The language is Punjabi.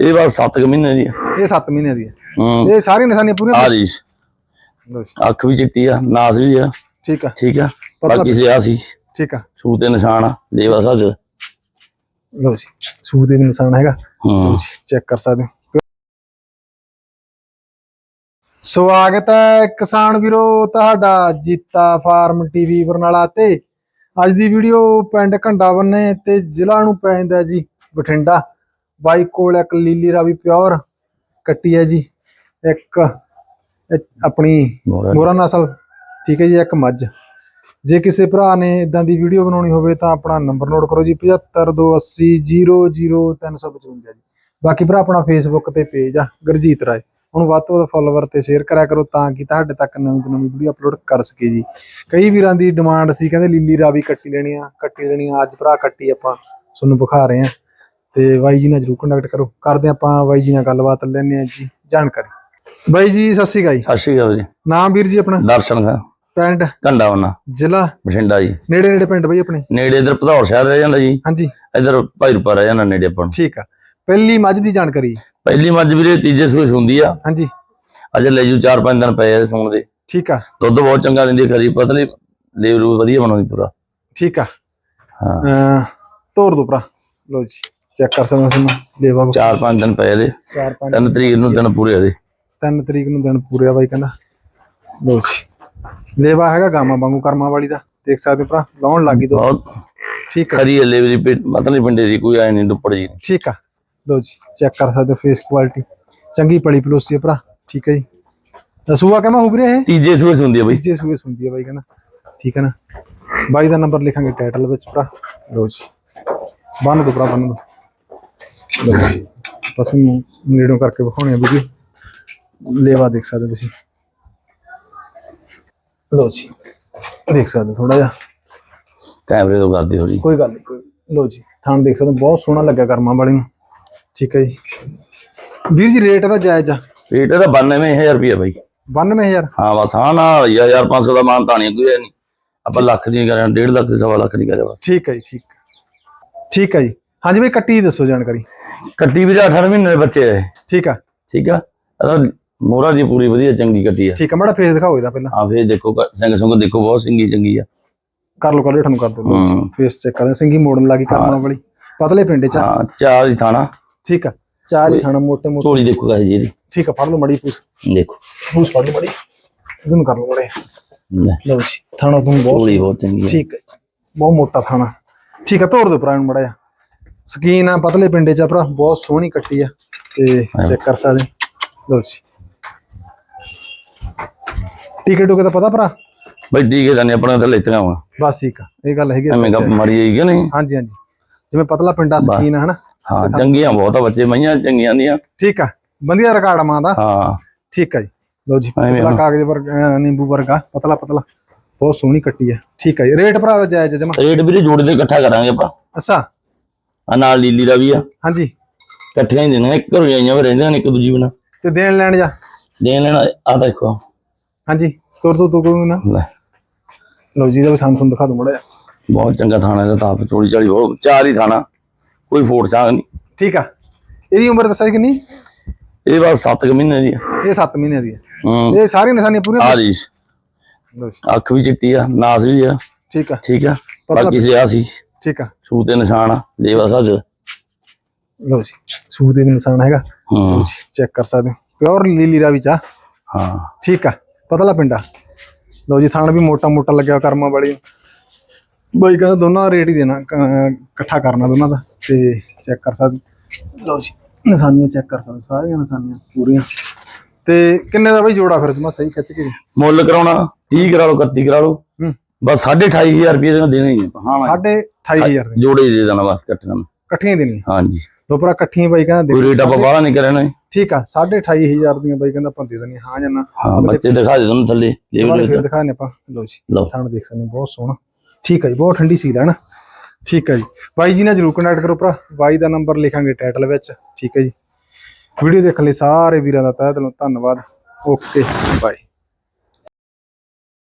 ਇਹ ਬਸ 7 ਮਹੀਨੇ ਦੀ ਇਹ 7 ਮਹੀਨਿਆਂ ਦੀ ਹੈ ਹੂੰ। ਇਹ ਸਾਰੀਆਂ ਨਿਸ਼ਾਨੀਆਂ ਪੂਰੀਆਂ ਆ ਜੀ। ਲਓ ਜੀ, ਅੱਖ ਵੀ ਚਿੱਟੀ ਆ ਨਾਸ ਵੀ ਆ। ਠੀਕ ਆ। ਠੀਕ ਆ। ਪਤਲਾ- ਬਾਕੀ ਸਿਆ ਸੀ ਠੀਕ ਆ। ਸੂ ਤੇ ਨਿਸ਼ਾਨ ਆ ਲੇਵਾ ਸਾਜ। ਲਓ ਜੀ। ਸੂਹ ਦੇ ਵੀ ਨਿਸ਼ਾਨ ਹੈਗਾ। ਹੂੰ। ਚੈੱਕ ਕਰ ਸਕਦੇ ਹੋ। ਸਵਾਗਤ ਹੈ ਕਿਸਾਨ ਵੀਰੋ ਤੁਹਾਡਾ ਜੀਤਾ ਫਾਰਮ ਟੀਵੀ ਬਰਨਾਲਾ ਤੇ। ਅੱਜ ਦੀ ਵੀਡੀਓ ਪਿੰਡ ਘੰਡਾ ਬੰਨੇ ਤੇ ਜ਼ਿਲ੍ਹਾ ਨੂੰ ਪੈ ਜਾਂਦਾ ਜੀ ਬਠਿੰਡਾ। ਬਾਈ ਕੋਲ ਇੱਕ ਲੀਲੀ ਰਾਵੀ ਪਿਓਰ ਕੱਟੀ ਹੈ ਜੀ। ਇੱਕ ਆਪਣੀ। ਮੋਰਾ ਨਸਲ ਠੀਕ ਹੈ ਜੀ ਇੱਕ ਮੱਝ। ਜੇ ਕਿਸੇ ਭਰਾ ਨੇ ਇਦਾਂ ਦੀ ਵੀਡੀਓ ਬਣਾਉਣੀ ਹੋਵੇ ਤਾਂ ਆਪਣਾ ਨੰਬਰ ਨੋਟ ਕਰੋ ਜੀ 7528000355 ਜੀ। ਬਾਕੀ ਭਰਾ ਆਪਣਾ ਫੇਸਬੁੱਕ ਤੇ ਪੇਜ ਆ ਗੁਰਜੀਤ ਰਾਏ। ਉਹਨੂੰ ਵੱਧ ਤੋਂ ਵੱਧ ਫੋਲੋਵਰ ਤੇ ਸ਼ੇਅਰ ਕਰਿਆ ਕਰੋ ਤਾਂ ਕਿ ਤੁਹਾਡੇ ਤੱਕ ਨਵੀਂ ਤੋਂ ਨਵੀਂ ਵੀਡੀਓ ਅਪਲੋਡ ਕਰ ਸਕੇ ਜੀ। ਕਈ ਵੀਰਾਂ ਦੀ ਡਿਮਾਂਡ ਸੀ ਕਹਿੰਦੇ ਲੀਲੀ ਰਾਵੀ ਕੱਟੀ ਲੈਣੀ ਆ ਕੱਟੀ ਲੈਣੀ ਆ ਅੱਜ ਭਰਾ ਕੱਟੀ ਆਪਾਂ ਤੁਹਾਨੂੰ ਵਿਖਾ ਰਹੇ ਆ ਤੇ ਬਾਈ ਜੀ ਨਾਲ ਜਰੂਰ ਕੰਟੈਕਟ ਕਰੋ। ਕਰਦੇ ਆਪਾਂ ਬਾਈ ਜੀ ਨਾਲ ਗੱਲਬਾਤ ਲੈਣੇ ਆ ਜੀ ਜਾਣਕਾਰੀ। ਬਾਈ ਜੀ ਸਤਿ ਸ਼੍ਰੀ ਅਕਾਲ ਜੀ। ਸਤਿ ਸ਼੍ਰੀ ਅਕਾਲ ਜੀ। ਨਾਮ ਵੀਰ ਜੀ ਆਪਣਾ? ਦਰਸ਼ਨ ਸਿੰਘ। ਪਿੰਡ? ਘੰਡਾ ਵੰਨਾ ਜ਼ਿਲ੍ਹਾ? ਬਠਿੰਡਾ ਜੀ। ਨੇੜੇ ਨੇੜੇ ਪਿੰਡ ਬਈ ਆਪਣੇ? ਨੇੜੇ ਇਧਰ ਭਦੌੜ ਸ਼ਹਿਰ ਰਹਿ ਜਾਂਦਾ ਜੀ। ਹਾਂਜੀ। ਇਧਰ ਭਾਈਰਪਾ ਰਹਿ ਜਾਂਦਾ ਨੇੜੇ ਆਪਾਂ ਨੂੰ। ਠੀਕ ਆ। ਪਹਿਲੀ ਮੱਝ ਦੀ ਜਾਣਕਾਰੀ। ਪਹਿਲੀ ਮੱਝ ਵੀਰੇ ਤੀਜੇ ਸੂਏ ਹੁੰਦੀ ਆ। ਹਾਂਜੀ। ਅਜੇ ਲੈ ਜੂ 4-5 ਦਿਨ ਪਏ ਆ ਸੌਣ ਦੇ। ਠੀਕ ਆ। ਦੁੱਧ ਬਹੁਤ ਚੰਗਾ ਦਿੰਦੀ ਖਰੀ ਪਤਲੀ। ਲੇਵਰੂ ਵਧੀਆ ਬਣਾਉਂਦੀ ਪੂਰਾ। ਠੀਕ ਆ। ਹਾਂ। ਤੋਰ ਦੋ ਭਰਾ। ਲੋ ਜੀ। ਚੈੱਕ ਕਰ ਸਕਦੇ ਹੋ ਤੁਹਾਨੂੰ ਲੇਵਾ ਕੋ 4-5 ਦਿਨ ਪਏ ਇਹਦੇ 4 5 ਤਿੰਨ ਤਰੀਕ ਨੂੰ ਦਿਨ ਪੂਰੇ ਇਹਦੇ 3 ਤਰੀਕ ਨੂੰ ਦਿਨ ਪੂਰੇ ਆ ਬਾਈ ਕਹਿੰਦਾ। ਲੋ ਜੀ। ਲੇਵਾ ਹੈਗਾ ਗਾਮਾ ਵਾਂਗੂ ਕਰਮਾ ਵਾਲੀ ਦਾ। ਦੇਖ ਸਕਦੇ ਹੋ ਭਰਾ ਲਾਉਣ ਲੱਗੀ ਦੋ। ਬਹੁਤ ਠੀਕ ਆ। ਖਰੀ ਹੈ ਲੇਵਰੀ ਪਤਲੀ ਪਿੰਡੇ ਦੀ ਕੋਈ ਆਏ ਨਹੀਂ ਦੁੱਪੜ ਜੀ ਠੀਕ ਆ। ਲੋ ਜੀ ਚੈੱਕ ਕਰ ਸਕਦੇ ਹੋ ਫੇਸ ਕੁਆਲਿਟੀ ਚੰਗੀ ਪਲੀ ਪਲੋਸੀ ਆ ਭਰਾ ਠੀਕ ਹੈ ਜੀ। ਦਸੂਆ ਕਹਿੰਦਾ ਹੋ ਵੀਰੇ ਇਹ? ਤੀਜੇ ਸੂਏ ਹੁੰਦੀ ਆ ਬਈ। ਤੀਜੇ ਸੂਏ ਸੁਣਦੀ ਹੈ ਬਾਈ ਕਹਿੰਦਾ। ਠੀਕ ਹੈ ਨਾ। ਬਾਈ ਦਾ ਨੰਬਰ ਲਿਖਾਂਗੇ ਟਾਈਟਲ ਵਿੱਚ ਭਰਾ। ਲੋ ਜੀ। ਬੰਨ ਦੋ ਭਰਾ ਬੰਨ ਦੋ ਬਸ ਨੂੰ ਨੇੜੋਂ ਕਰਕੇ ਵਿਖਾਉਣੇ ਆ ਵੀਡੀਓ। ਲੇਵਾ ਦੇਖ ਸਕਦੇ ਤੁਸੀਂ। ਲੋ ਜੀ ਦੇਖ ਸਕਦੇ ਥੋੜਾ ਜਿਹਾ। ਕੈਮਰੇ ਤੋਂ ਕਰਦੀ ਥੋੜੀ ਕੋਈ ਗੱਲ ਨਹੀਂ ਕੋਈ ਲੋ ਜੀ ਥਾਣ ਦੇਖ ਸਕਦੇ ਬਹੁਤ ਸੋਹਣਾ ਲੱਗਾ ਕਰਮਾਂ ਵਾਲੀ ਨੂੰ ਠੀਕ ਹੈ ਜੀ। ਵੀਰ ਜੀ ਰੇਟ ਦਾ ਜਾਇਜ਼ ਆ। ਰੇਟ ਇਹਦਾ 92000 ਰੁਪਏ ਬਾਈ। 92000 ਹਾਂ ਬਸ ਹਾਂ ਨਾ 1500 ਦਾ ਮਾਨ ਤਾਂ ਨਹੀਂ ਕੋਈ ਨਹੀਂ। ਆਪਾਂ ਲੱਖ ਦੀ ਕਰਾਂ 1.5 ਲੱਖ ਸਵਾ ਲੱਖ ਦੀ ਬਸ। ਠੀਕ ਹੈ ਜੀ ਠੀਕ। ਠੀਕ ਹੈ ਜੀ। ਹਾਂਜੀ ਬਈ ਕੱਟੀ ਦੱਸੋ ਜਾਣਕਾਰੀ। ਕੱਟੀ ਵੀ 18 ਮਹੀਨੇ ਦੇ ਬੱਚੇ ਹੈ ਠੀਕ ਆ। ਠੀਕ ਆ? ਮੋਰਾ ਦੀ ਪੂਰੀ ਵਧੀਆ ਚੰਗੀ ਕੱਟੀ ਆ। ਠੀਕ ਆ ਮਾੜਾ ਫੇਸ ਦਿਖਾਓ ਇਹਦਾ ਪਹਿਲਾਂ। ਹਾਂ ਫੇਰ ਦੇਖੋ ਕ- ਸਿੰਘ ਸੁੰਗ ਦੇਖੋ ਬਹੁਤ ਸਿੰਗੀ ਚੰਗੀ ਆ। ਕਰ ਲਓ ਕਰ ਲਓ ਤੁਹਾਨੂੰ ਕਰ ਦਿਓ। ਹੂੰ। ਫੇਸ ਚੈੱਕ ਕਰਦੇ ਸਿੰਗੀ ਮੋੜਨ ਲੱਗੀ ਕਰਮਾਂ ਵਾਲੀ। ਪਤਲੇ ਪਿੰਡੇ ਚ ਆ। ਹਾਂ ਚਾਰ ਹੀ ਥਾਣਾ। ਠੀਕ ਆ ਚਾਰ ਹੀ ਖਾਣਾ ਮੋਟੇ ਮੋਟੇ। ਝੋਲੀ ਦੇਖੋ ਕਹੇ ਜੀ ਇਹਦੀ। ਠੀਕ ਆ ਫੜ ਲਓ ਮੜੀ ਪੂਸ ਦੇਖੋ। ਪੂਸ ਫੜ ਲਓ ਮੜੀ। ਇਹਨੂੰ ਕਰ ਲਓ ਮੜੇ। ਲੈ, ਲਓ ਜੀ ਥਾਣਾ ਤੁਹਾਨੂੰ ਬਹੁਤ ਝੋਲੀ ਬਹੁਤ ਚੰਗੀ ਆ। ਠੀਕ ਬਹੁਤ ਮੋਟਾ ਥਾਣਾ। ਠੀਕ ਆ ਤੋੜ ਦਿਓ ਭਰਾ ਨੂੰ ਮੜਾ ਜਾ ਸਕੀਨ ਆ ਪਤਲੇ ਪਿੰਡੇ ਚ ਭਰਾ ਬਹੁਤ ਸੋਹਣੀ ਕੱਟੀ ਆ ਤੇ ਚੈੱਕ ਕਰ ਸਕਦੇ। ਲਓ ਜੀ। ਟਿਕਟ ਟੁਕੇ ਦਾ ਪਤਾ ਭਰਾ? ਬਈ ਠੀਕ ਹੈ ਜਾਨੇ ਆਪਣਾ ਤਾਂ ਲੈਤੀਆਂ ਵਾ। ਬਸ ਠੀਕ ਆ ਇਹ ਗੱਲ ਹੈਗੀ ਐਵੇਂ ਗੱਪ ਮਰੀ ਜਾਈ ਕਿ ਨਹੀਂ? ਹਾਂਜੀ ਹਾਂਜੀ। ਜਿਵੇਂ ਪਤਲਾ ਪਿੰਡਾ ਸਕੀਨ ਆ ਹਨਾ? ਹਾਂ ਚੰਗੀਆਂ ਬਹੁਤ ਆ ਬੱਚੇ ਮਈਆਂ ਚੰਗੀਆਂ ਦੀਆਂ ਠੀਕ ਆ ਵਧੀਆ ਰਿਕਾਰਡ ਮਾਂ ਦਾ। ਹਾਂ। ਠੀਕ ਆ ਜੀ। ਲਓ ਜੀ ਪਤਲਾ। ਕਾਗਜ਼ ਵਰਗਾ ਨਿੰਬੂ ਵਰਗਾ ਪਤਲਾ ਪਤਲਾ। ਬਹੁਤ ਸੋਹਣੀ ਕੱਟੀ ਆ। ਠੀਕ ਆ ਜੀ। ਰੇਟ ਭਰਾ ਦਾ ਜਾਇਜ਼ ਜਮਾ। ਰੇਟ ਵੀਰੇ ਜੋੜੇ ਦੇ ਇਕੱਠਾ ਕਰਾਂਗੇ ਆਪਾਂ। ਅੱਛਾ। ਆ ਨਾਲ ਲੀਲੀ ਦਾ ਵੀ ਆ। ਹਾਂਜੀ। ਇਕੱਠੀਆਂ ਹੀ ਦੇਣਾ ਇੱਕ ਰੋਈਆਂ ਵੀ ਰਹਿੰਦੀਆਂ ਨੇ ਇੱਕ ਦੂਜੀ ਬਿਨਾ। ਤੇ ਦੇਣ ਲੈਣ ਜਾ। ਦੇਣ ਲੈਣਾ ਆ ਦੇਖੋ। ਹਾਂਜੀ ਤੁਰ ਤੋਂ ਤੂੰ ਕੋਈ ਨਾ। ਲੈ। ਲਓ ਜੀ ਦਾ ਵੀ ਤੁਹਾਨੂੰ ਦਿਖਾ ਦੂੰ ਮੜਾ ਬਹੁਤ ਚੰਗਾ ਥਾਣਾ ਇਹਦਾ ਤਾਂ ਆਪ ਚੋਲੀ ਚਾਲੀ ਬਹੁਤ ਚਾਰ ਹੀ ਥਾਣਾ ਕੋਈ ਫੋਟ ਚਾਂਗ ਨਹੀਂ। ਠੀਕ ਆ। ਇਹਦੀ ਉਮਰ ਦੱਸਿਆ ਕਿੰਨੀ? ਇਹ ਬਸ 7 ਮਹੀਨੇ ਦੀ ਆ। ਇਹ 7 ਮਹੀਨਿਆਂ ਦੀ ਹੈ ਹੂੰ। ਇਹ ਸਾਰੀਆਂ ਨਿਸ਼ਾਨੀਆਂ ਪੂਰੀਆਂ ਆ ਜੀ। ਲਓ ਜੀ, ਅੱਖ ਵੀ ਚਿੱਟੀ ਆ ਨਾਸ ਵੀ ਆ। ਠੀਕ ਆ। ਠੀਕ ਆ। ਬਾਕੀ ਸਿਆ ਸੀ। ਠੀਕ ਆ। ਸੂ ਤੇ ਨਿਸ਼ਾਨ ਆ ਲੇਵਾ ਸਾਜ। ਲਓ ਜੀ ਸੂਹ ਦੇ ਵੀ ਨਿਸ਼ਾਨ ਹੈਗਾ। ਹੂੰ। ਚੈੱਕ ਕਰ ਸਕਦੇ ਹੋ। ਪਿਓਰ ਲੀਲੀ ਰਾਵੀ ਚਾ ਹਾਂ। ਠੀਕ ਆ ਪਤਲਾ ਪਿੰਡਾ ਲਓ ਜੀ ਥਾਣ ਵੀ ਮੋਟਾ ਮੋਟਾ ਲੱਗਿਆ ਕਰਮਾਂ ਵਾਲੀ। ਬਾਈ ਕਹਿੰਦਾ ਦੋਨਾਂ ਦਾ ਰੇਟ ਹੀ ਦੇਣਾ ਇਕੱਠਾ ਕਰਨਾ ਦੋਨਾਂ ਦਾ ਤੇ ਚੈੱਕ ਕਰ ਸਕਦੇ ਲਓ ਜੀ ਨਿਸ਼ਾਨੀਆਂ ਚੈੱਕ ਕਰ ਸਕਦੇ ਸਾਰੀਆਂ ਨਿਸ਼ਾਨੀਆਂ ਪੂਰੀਆਂ। ਤੇ ਕਿੰਨੇ ਦਾ ਬਾਈ ਜੋੜਾ ਫਿਰ ਜਮਾ ਸਹੀ ਖਿੱਚ ਕੇ? ਮੁੱਲ ਕਰਾਉਣਾ 30 ਕਰਾ ਲਓ 31 ਕਰਾ ਲਓ। ਹੂੰ। ਬਸ 28500 ਰੁਪਏ ਦੇ ਦੇਣੇ ਹੀ ਆ। ਹਾਂ ਸਾਢੇ 28000 ਦੇ। ਜੋੜੇ ਹੀ ਦੇ ਦੇਣਾ ਬਸ ਕੱਟਣਾ ਇਕੱਠੀਆਂ ਹੀ ਦੇਣੀਆਂ। ਹਾਂਜੀ। ਦੋ ਭਰਾ ਇਕੱਠੀਆਂ ਬਾਈ ਕਹਿੰਦਾ ਕੋਈ ਦੇ ਰੇਟ ਆਪਾਂ ਬਾਹਲਾ ਨਹੀਂ ਕਰਨਾ ਠੀਕ ਆ 28500 ਦੀਆਂ ਬਾਈ ਕਹਿੰਦਾ ਆਪਾਂ ਦੇ ਦੇਣੀਆਂ। ਹਾਂ ਜਾਂ ਨਾ। ਹਾਂ ਬੱਚੇ ਦਿਖਾ ਦੇ ਤੁਹਾਨੂੰ ਥੱਲੇ ਦੁਬਾਰਾ ਲੇਵਲ ਫਿਰ ਦਿਖਾਣੇ ਆਪਾਂ। ਲਓ ਜੀ ਲਓ। ਥਾਣ ਦੇਖ ਸਕਦੇ ਹੋ, ਬਹੁਤ ਸੋਹਣਾ। ਠੀਕ ਹੈ ਜੀ ਬਹੁਤ ਠੰਡੀ ਸੀਲ ਹੈ ਨਾ। ਠੀਕ ਹੈ ਜੀ। ਬਾਈ ਜੀ ਨਾਲ ਜਰੂਰ ਕੰਟੈਕਟ ਕਰੋ ਭਰਾ। ਬਾਈ ਦਾ ਨੰਬਰ ਲਿਖਾਂਗੇ ਟਾਈਟਲ ਵਿੱਚ। ਠੀਕ ਹੈ ਜੀ। ਵੀਡੀਓ ਦੇਖਣ ਲਈ ਸਾਰੇ ਵੀਰਾਂ ਦਾ ਤਹਿ ਦਿਲੋਂ ਧੰਨਵਾਦ। Okay bye